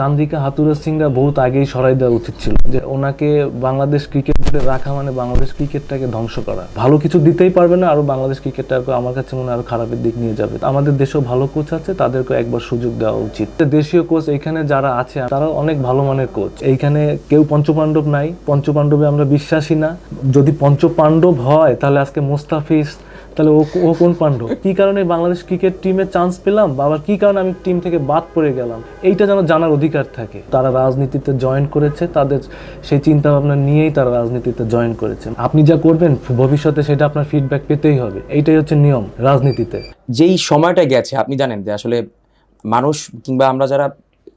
চান্দিকা হাতুরা সিংরা বহুত আগেই সরাই দেওয়া উচিত ছিল যে ওনাকে বাংলাদেশ ক্রিকেট বোর্ডে রাখা মানে বাংলাদেশ ক্রিকেটটাকে ধ্বংস করা। ভালো কিছু দিতেই পারবে না আরও বাংলাদেশ ক্রিকেটটাকে আমার কাছে মনে আরও খারাপের দিক নিয়ে যাবে। আমাদের দেশেও ভালো কোচ আছে তাদেরকে একবার সুযোগ দেওয়া উচিত। দেশীয় কোচ এখানে যারা আছে তারা অনেক ভালো মানের কোচ এইখানে কেউ পঞ্চপাণ্ডব নাই, পঞ্চপাণ্ডবে আমরা বিশ্বাসী না। যদি পঞ্চপাণ্ডব হয়, তাহলে আজকে মোস্তাফিজ তাহলে ও ও কোন পাণ্ডব? কি কারণে বাংলাদেশ ক্রিকেট টিমে চান্স পেলাম? বা আবার কি কারণে আমি টিম থেকে বাদ পড়ে গেলাম? এইটা যেন জানার অধিকার থাকে। তারা রাজনীতিতে জয়েন করেছে, তাদের সেই চিন্তা ভাবনা নিয়েই তারা রাজনীতিতে জয়েন করেছে। আপনি যা করবেন, ভবিষ্যতে সেটা আপনার ফিডব্যাক পেতেই হবে। এইটাই হচ্ছে নিয়ম রাজনীতিতে। যেই সময়টা গেছে, আপনি জানেন যে আসলে মানুষ কিংবা আমরা যারা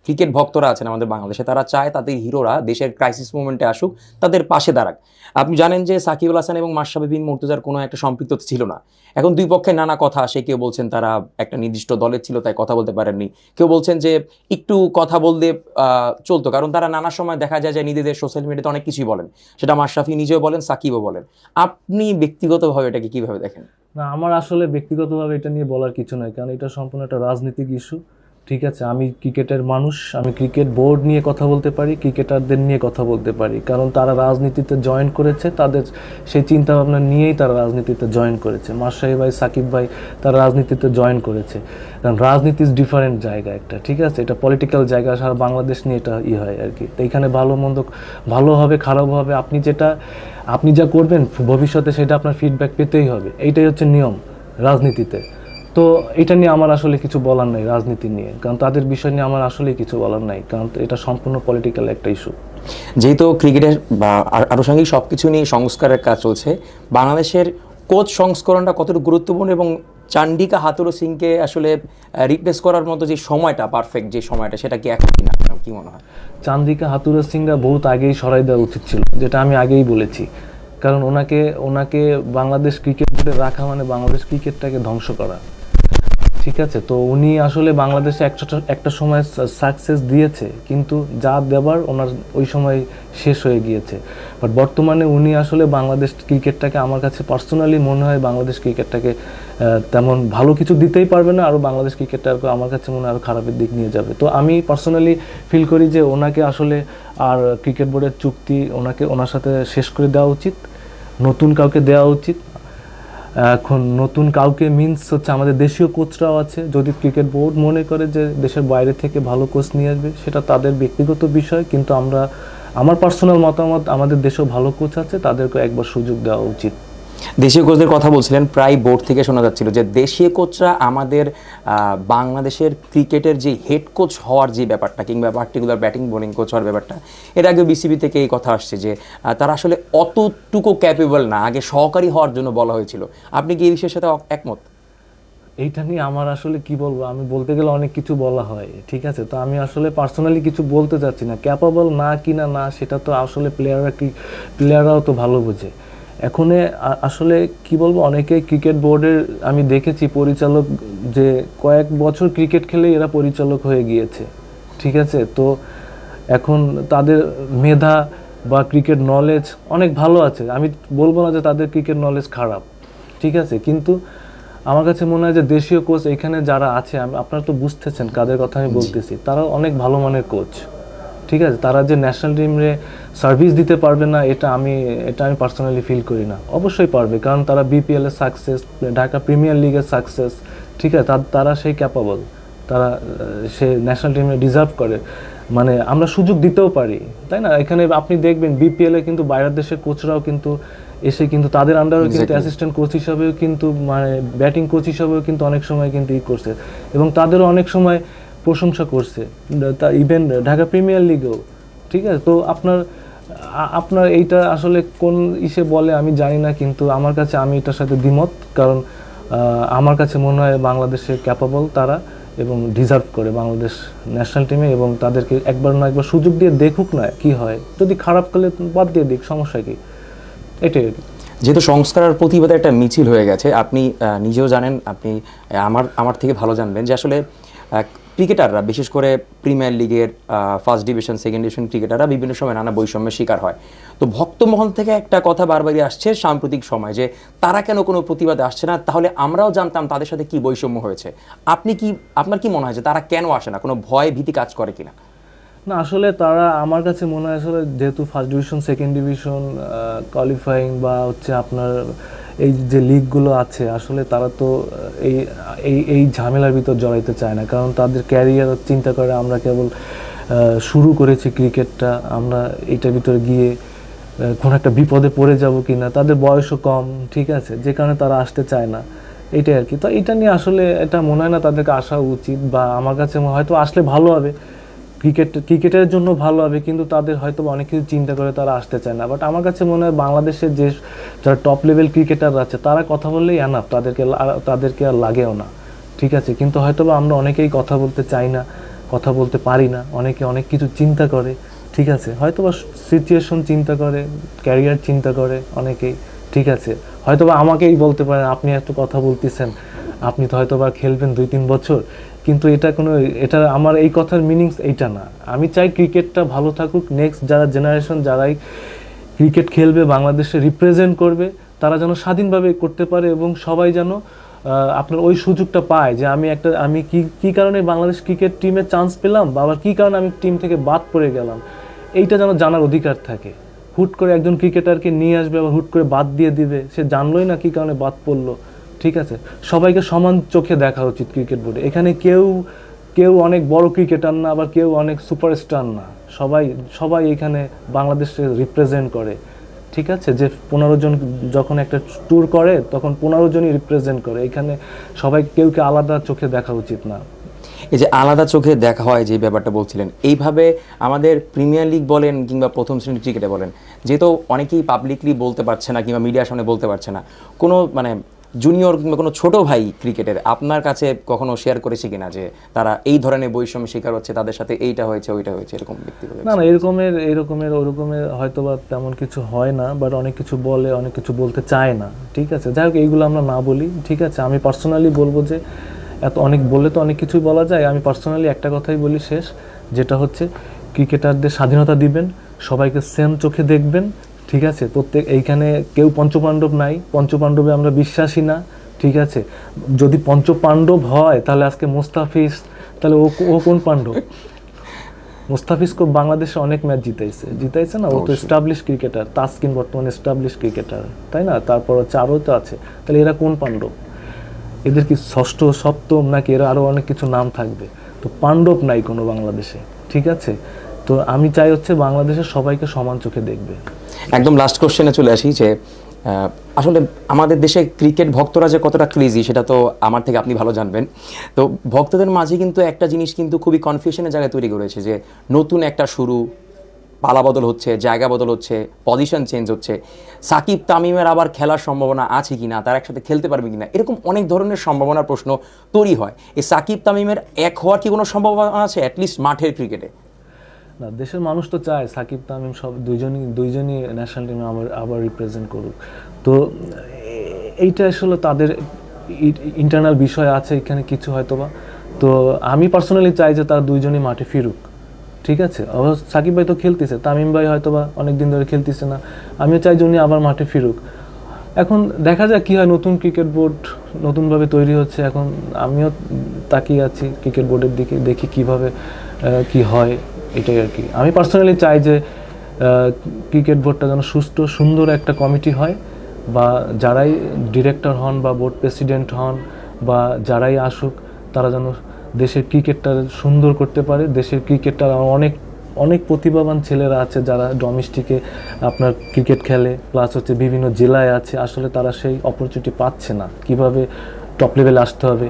ক্রিকেট ভক্তরা আছেন আমাদের বাংলাদেশে। তারা চায় তাদের হিরোরা দেশের ক্রাইসিস মুভমেন্টে আসুক, তাদের পাশে দাঁড়াক। আপনি জানেন যে সাকিব আল হাসান এবং মাশরাফি বিন মুর্তজার কোনো একটা সম্পৃক্ততা ছিল না। এখন দুই পক্ষে নানা কথা আসে। কেউ বলছেন তারা একটা নির্দিষ্ট দলের ছিল, তাই কথা বলতে পারেননি। কেউ বলছেন যে একটু কথা বলতে চলতো। কারণ তারা নানা সময় দেখা যায় যে নিজেদের সোশ্যাল মিডিয়াতে অনেক কিছুই বলেন। সেটা মাশরাফি নিজেও বলেন, সাকিবও বলেন। আপনি ব্যক্তিগতভাবে এটাকে কীভাবে দেখেন? না, আমার আসলে ব্যক্তিগতভাবে এটা নিয়ে বলার কিছু নয় কারণ এটা সম্পূর্ণ একটা রাজনৈতিক ইস্যু ঠিক আছে, আমি ক্রিকেটের মানুষ, আমি ক্রিকেট বোর্ড নিয়ে কথা বলতে পারি, ক্রিকেটারদের নিয়ে কথা বলতে পারি। কারণ তারা রাজনীতিতে জয়েন করেছে, তাদের সেই চিন্তা ভাবনা নিয়েই তারা রাজনীতিতে জয়েন করেছে। মাসাহি ভাই, সাকিব ভাই, তারা রাজনীতিতে জয়েন করেছে। কারণ রাজনীতি ইজ ডিফারেন্ট জায়গা একটা, ঠিক আছে? এটা পলিটিক্যাল জায়গা, সারা বাংলাদেশ নিয়ে এটা ই হয় আর কি। তো এখানে ভালো, মন্দ, ভালো হবে, খারাপ হবে, আপনি যেটা, আপনি যা করবেন, ভবিষ্যতে সেটা আপনার ফিডব্যাক পেতেই হবে। এইটাই হচ্ছে নিয়ম রাজনীতিতে। তো এটা নিয়ে আমার আসলে কিছু বলার নাই রাজনীতি নিয়ে। কারণ তাদের বিষয় নিয়ে আমার আসলে কিছু বলার নাই। কারণ এটা সম্পূর্ণ পলিটিক্যাল একটা ইস্যু যেহেতু ক্রিকেটের বা আনুষঙ্গিক সব কিছু নিয়ে সংস্কারের কাজ চলছে বাংলাদেশের কোচ সংস্করণটা কতটুকু গুরুত্বপূর্ণ এবং চান্ডিকা হাতুরু সিংকে আসলে রিপ্লেস করার মতো যে সময়টা পারফেক্ট যে সময়টা সেটা কি এখন কিনা? আপনার কি মনে হয়? চান্দিকা হাতুরা সিংরা বহুত আগেই সরাই দেওয়া উচিত ছিল যেটা আমি আগেই বলেছি। কারণ ওনাকে ওনাকে বাংলাদেশ ক্রিকেট বোর্ডে রাখা মানে বাংলাদেশ ক্রিকেটটাকে ধ্বংস করা। ঠিক আছে, তো উনি আসলে বাংলাদেশে একটা একটা সময় সাকসেস দিয়েছে, কিন্তু যা দেবার ওনার ওই সময় শেষ হয়ে গিয়েছে। বাট বর্তমানে উনি আসলে বাংলাদেশ ক্রিকেটটাকে আমার কাছে পার্সোনালি মনে হয় বাংলাদেশ ক্রিকেটটাকে তেমন ভালো কিছু দিতেই পারবে না, আরও বাংলাদেশ ক্রিকেটটাকে আমার কাছে মনে হয় আরও খারাপের দিক নিয়ে যাবে। তো আমি পার্সোনালি ফিল করি যে ওনাকে আসলে আর ক্রিকেট বোর্ডের চুক্তি ওনাকে, ওনার সাথে শেষ করে দেওয়া উচিত, নতুন কাউকে দেওয়া উচিত। এখন নতুন কাউকে মিন্স হচ্ছে আমাদের দেশীয় কোচরাও আছে। যদি ক্রিকেট বোর্ড মনে করে যে দেশের বাইরে থেকে ভালো কোচ নিয়ে আসবে, সেটা তাদের ব্যক্তিগত বিষয়। কিন্তু আমরা, আমার পার্সোনাল মতামত, আমাদের দেশেও ভালো কোচ আছে তাদেরকে একবার সুযোগ দেওয়া উচিত। দেশীয় কোচদের কথা বলছিলেন, প্রায় বোর্ড থেকে শোনা যাচ্ছিল যে দেশীয় কোচরা আমাদের বাংলাদেশের ক্রিকেটের যে হেড কোচ হওয়ার যে ব্যাপারটা কিংবা পার্টিকুলার ব্যাটিং, বোলিং কোচ হওয়ার ব্যাপারটা, এর আগে বিসিবি থেকে এই কথা আসছে যে তারা আসলে অতটুকু ক্যাপেবল না, আগে সহকারী হওয়ার জন্য বলা হয়েছিল। আপনি কি এই বিষয়ের সাথে একমত? এইটা নিয়ে আমার আসলে কি বলব? আমি বলতে গেলে অনেক কিছু বলা হয়, ঠিক আছে? তো আমি আসলে পার্সোনালি কিছু বলতে চাচ্ছি না। ক্যাপাবল না কিনা না, সেটা তো আসলে প্লেয়াররা কি প্লেয়াররাও তো ভালো বোঝে। এখন আসলে কি বলব অনেকে ক্রিকেট বোর্ডের আমি দেখেছি পরিচালক যে কয়েক বছর ক্রিকেট খেলে এরা পরিচালক হয়ে গিয়েছে ঠিক আছে? তো এখন তাদের মেধা বা ক্রিকেট নলেজ অনেক ভালো আছে। আমি বলব না যে তাদের ক্রিকেট নলেজ খারাপ ঠিক আছে? কিন্তু আমার কাছে মনে হয় যে দেশীয় কোচ এখানে যারা আছে আপনারা তো বুঝতেছেন কাদের কথা আমি বলতেছি তারা অনেক ভালো মানের কোচ ঠিক আছে? তারা যে ন্যাশনাল টিমে সার্ভিস দিতে পারবে না এটা আমি এটা আমি পার্সোনালি ফিল করি না। অবশ্যই পারবে কারণ তারা বিপিএল এর সাকসেস ঢাকা প্রিমিয়ার লিগের সাকসেস ঠিক আছে? তারা সেই ক্যাপাবল তারা সে ন্যাশনাল টিমে ডিজার্ভ করে। মানে আমরা সুযোগ দিতেও পারি তাই না? এখানে আপনি দেখবেন বিপিএল এ কিন্তু বাইরের দেশের কোচরাও কিন্তু এসে কিন্তু তাদের আন্ডারও কিন্তু অ্যাসিস্ট্যান্ট কোচ হিসাবেও কিন্তু মানে ব্যাটিং কোচ হিসাবেও কিন্তু অনেক সময় কিন্তু ই করছে। এবং তাদেরও অনেক সময় প্রশংসা করছে। তা ইভেন ঢাকা প্রিমিয়ার লিগেও ঠিক আছে? তো আপনার আপনার এইটা আসলে কোন ইসে বলে আমি জানি না, কিন্তু আমার কাছে আমি এটার সাথে দ্বিমত, কারণ আমার কাছে মনে হয় বাংলাদেশে ক্যাপাবল তারা এবং ডিজার্ভ করে বাংলাদেশ ন্যাশনাল টিমে এবং তাদেরকে একবার না একবার সুযোগ দিয়ে দেখুক না কি হয়। যদি খারাপ করলে বাদ দিয়ে দিক, সমস্যা কি? এটাই। যেহেতু সংস্কার আর প্রতিবাদের একটা মিছিল হয়ে গেছে, আপনি নিজেও জানেন, আপনি আমার আমার থেকে ভালো জানবেন যে আসলে ক্রিকেটাররা, বিশেষ করে প্রিমিয়ার লিগের ফার্স্ট ডিভিশন সেকেন্ড ডিভিশন ক্রিকেটাররা বিভিন্ন সময় নানা বৈষম্যের শিকার হয়। তো ভক্তমহল থেকে একটা কথা বারবারই আসছে সাম্প্রতিক সময় যে তারা কেন কোনো প্রতিবাদে আসছে না? তাহলে আমরাও জানতাম তাদের সাথে কি বৈষম্য হয়েছে। আপনি কি, আপনার কি মনে হয় যে তারা কেন আসে না? কোনো ভয় ভীতি কাজ করে কিনা? না, আসলে তারা আমার কাছে মনে হয় আসলে যেহেতু first division second division qualifying বা হচ্ছে আপনার এই যে লিগগুলো আছে, আসলে তারা তো, এই এই এই ঝামেলার ভিতর জড়াইতে চায় না। কারণ তাদের ক্যারিয়ার চিন্তা করে আমরা কেবল শুরু করেছি ক্রিকেটটা আমরা এইটার ভিতরে গিয়ে কোনো একটা বিপদে পড়ে যাব কি না তাদের বয়সও কম, ঠিক আছে? যে কারণে তারা আসতে চায় না। এটাই আর কি। তো এটা নিয়ে আসলে এটা মনে হয় না তাদেরকে আসা উচিত, বা আমার কাছে হয়তো আসলে ভালো হবে। ক্রিকেট, ক্রিকেটের জন্য ভালো হবে, কিন্তু তাদের হয়তো অনেক কিছু চিন্তা করে তারা আসতে চায় না। বাট আমার কাছে মনে হয় বাংলাদেশের যে যারা টপ লেভেল ক্রিকেটার আছে, তারা কথা বললেই এনাফ তাদেরকে তাদেরকে আর লাগেও না। ঠিক আছে? কিন্তু হয়তো আমরা অনেকেই কথা বলতে চাই না, কথা বলতে পারি না, অনেকে অনেক কিছু চিন্তা করে। ঠিক আছে? হয়তো বা সিচুয়েশন চিন্তা করে ক্যারিয়ার চিন্তা করে অনেকেই। ঠিক আছে? হয়তো বা আমাকেই বলতে পারেন, আপনি এত কথা বলতেছেন, আপনি তো হয়তো বা খেলবেন দুই তিন বছর। কিন্তু এটা কোনো, এটা আমার এই কথার মিনিংস এইটা না। আমি চাই ক্রিকেটটা ভালো থাকুক নেক্সট যারা জেনারেশন যারাই ক্রিকেট খেলবে বাংলাদেশে রিপ্রেজেন্ট করবে, তারা যেন স্বাধীনভাবে করতে পারে এবং সবাই যেন আপনার ওই সুযোগটা পায় যে আমি একটা, আমি কি কি কারণে বাংলাদেশ ক্রিকেট টিমে চান্স পেলাম বা আবার কি কারণে আমি টিম থেকে বাদ পড়ে গেলাম? এইটা যেন জানার অধিকার থাকে। হুট করে একজন ক্রিকেটারকে নিয়ে আসবে, আবার হুট করে বাদ দিয়ে দিবে। সে জানলোই না কি কারণে বাদ পড়ল। ঠিক আছে? সবাইকে সমান চোখে দেখা উচিত ক্রিকেট বোর্ডে এখানে কেউ কেউ অনেক বড় ক্রিকেটার না, আবার কেউ অনেক সুপারস্টার না। সবাই সবাই এখানে বাংলাদেশকে রিপ্রেজেন্ট করে। ঠিক আছে? যে পনেরো জন যখন একটা ট্যুর করে, তখন পনেরো জনই রিপ্রেজেন্ট করে। এখানে সবাই কেউকে আলাদা চোখে দেখা উচিত না। এই যে আলাদা চোখে দেখা হয় যে ব্যাপারটা বলছিলেন, এইভাবে আমাদের প্রিমিয়ার লিগ বলেন কিংবা প্রথম শ্রেণির ক্রিকেটে বলেন, যেহেতু অনেকেই পাবলিকলি বলতে পারছে না কিংবা মিডিয়ার সামনে বলতে পারছে না, কোনো মানে জুনিয়র কিংবা কোনো ছোট ভাই ক্রিকেটের আপনার কাছে কখনো শেয়ার করেছে কিনা যে তারা এই ধরনের বৈষম্য শিকার হচ্ছে তাদের সাথে এইটা হয়েছে ওইটা হয়েছে এরকম ব্যক্তিগত না না এরকমের এরকমের ওরকমের হয়তো বা তেমন কিছু হয় না বাট অনেক কিছু বলে অনেক কিছু বলতে চায় না ঠিক আছে? যাই হোক এইগুলো আমরা না বলি ঠিক আছে? আমি পার্সোনালি বলব যে এত অনেক বললে তো অনেক কিছুই বলা যায়। আমি পার্সোনালি একটা কথাই বলি শেষ যেটা হচ্ছে ক্রিকেটারদের স্বাধীনতা দিবেন সবাইকে সেম চোখে দেখবেন ঠিক আছে? প্রত্যেক এইখানে কেউ পঞ্চপাণ্ডব নাই পঞ্চপাণ্ডবে আমরা বিশ্বাসী না ঠিক আছে? যদি পঞ্চপাণ্ডব হয় তাহলে আজকে মোস্তাফিজ তাহলে ও ও কোন পাণ্ডব? মোস্তাফিজ খুব বাংলাদেশে অনেক ম্যাচ জিতাইছে। জিতাইছে না? ও তো এস্টাবলিশ ক্রিকেটার তাসকিন বর্তমানে এস্টাবলিশ ক্রিকেটার তাই না? তারপর হচ্ছে আরও তো আছে। তাহলে এরা কোন পাণ্ডব? এদের কি ষষ্ঠ সপ্তম নাকি এরা আরও অনেক কিছু নাম থাকবে? তো পাণ্ডব নাই কোনো বাংলাদেশে ঠিক আছে? তো আমি চাই হচ্ছে বাংলাদেশের সবাইকে সমান চোখে দেখবে। একদম লাস্ট কোশ্চেনে চলে আসি যে আসলে আমাদের দেশে ক্রিকেট ভক্তরা যে কতটা ক্রেজি সেটা তো আমার থেকে আপনি ভালো জানবেন। তো ভক্তদের মাঝে কিন্তু একটা জিনিস কিন্তু খুবই কনফিউশনের জায়গায় তৈরি করেছে যে, নতুন একটা শুরু, পালা বদল হচ্ছে, জায়গা বদল হচ্ছে পজিশন চেঞ্জ হচ্ছে। সাকিব তামিমের আবার খেলার সম্ভাবনা আছে কি না তারা একসাথে খেলতে পারবে কিনা, এরকম অনেক ধরনের সম্ভাবনার প্রশ্ন তৈরি হয়। এই সাকিব তামিমের এক হওয়ার কি কোনো সম্ভাবনা আছে? অ্যাটলিস্ট মাঠের ক্রিকেটে না, দেশের মানুষ তো চায় সাকিব, তামিম সব দুইজনই দুইজনই ন্যাশনাল টিমে আবার আবার রিপ্রেজেন্ট করুক। তো, এইটা আসলে তাদের ইন্টারনাল বিষয় আছে, এখানে কিছু হয়তো বা তো আমি পার্সোনালি চাই যে তারা দুইজনই মাঠে ফিরুক, ঠিক আছে? অবশ্য সাকিব ভাই তো খেলতেছে, তামিম ভাই হয়তো বা অনেক দিন ধরে খেলতেছে না। আমিও চাই যে উনি আবার মাঠে ফিরুক। এখন দেখা যাক কী হয়, নতুন ক্রিকেট বোর্ড নতুনভাবে তৈরি হচ্ছে। এখন আমিও তাকিয়ে আছি ক্রিকেট বোর্ডের দিকে, দেখি কীভাবে কি হয়। এটাই আর কি। আমি পার্সোনালি চাই যে ক্রিকেট বোর্ডটা যেন সুস্থ, সুন্দর একটা কমিটি হয়, বা যারাই ডিরেক্টর হন বা বোর্ড প্রেসিডেন্ট হন, বা যারাই আসুক, তারা যেন দেশের ক্রিকেটটা সুন্দর করতে পারে। দেশের ক্রিকেটটা অনেক অনেক প্রতিভাবান ছেলেরা আছে যারা ডোমেস্টিকে আপনার ক্রিকেট খেলে প্লাস হচ্ছে বিভিন্ন জেলায় আছে। আসলে তারা সেই অপরচুনিটি পাচ্ছে না। কীভাবে টপ লেভেলে আসতে হবে?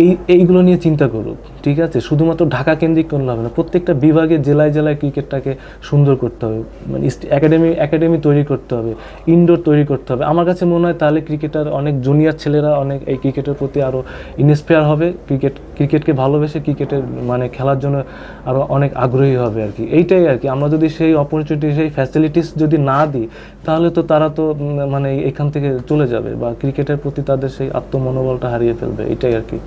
এই, এইগুলো নিয়ে চিন্তা করুক। ঠিক আছে? শুধুমাত্র ঢাকা কেন্দ্রিক করলে হবে না, প্রত্যেকটা বিভাগে জেলায় জেলায় ক্রিকেটটাকে সুন্দর করতে হবে। মানে একাডেমি একাডেমি তৈরি করতে হবে ইনডোর তৈরি করতে হবে। আমার কাছে মনে হয় তাহলে ক্রিকেটার অনেক জুনিয়র ছেলেরা অনেক এই ক্রিকেটের প্রতি আরও ইন্সপায়ার হবে, ক্রিকেট, ক্রিকেটকে ভালোবেসে ক্রিকেটের মানে খেলার জন্য আরও অনেক আগ্রহী হবে আর কি। এইটাই আর কি। আমরা যদি সেই অপরচুনিটি সেই ফ্যাসিলিটিস যদি না দিই, তাহলে তো তারা তো মানে এখান থেকে চলে যাবে বা ক্রিকেটের প্রতি তাদের সেই আত্মমনোবলটা হারিয়ে ফেলবে। এটাই আর কি।